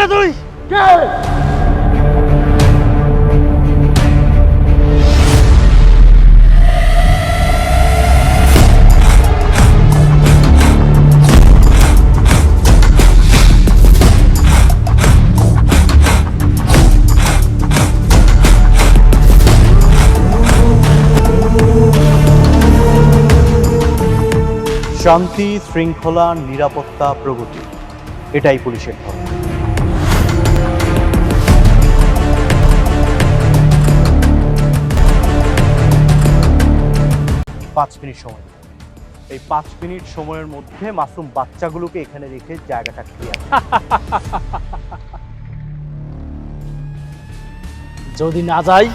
কারে তুই কে? শান্তি শৃঙ্খলা নিরাপত্তা প্রগতি এটাই পুলিশের ধর্ম। পাঁচ মিনিট সময়। এই পাঁচ মিনিট সময়ের মধ্যে মাসুম বাচ্চাগুলোকে এখানে রেখে জায়গাটা ক্লিয়ার যদি না যাই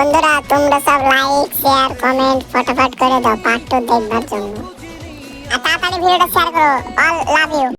বন্ধুরা, তোমরা সব লাইক শেয়ার কমেন্ট ফটোফট করে দাও পার্ট টু দেখবার জন্য। আর তাড়াতাড়ি ভিডিওটা শেয়ার করো। All love you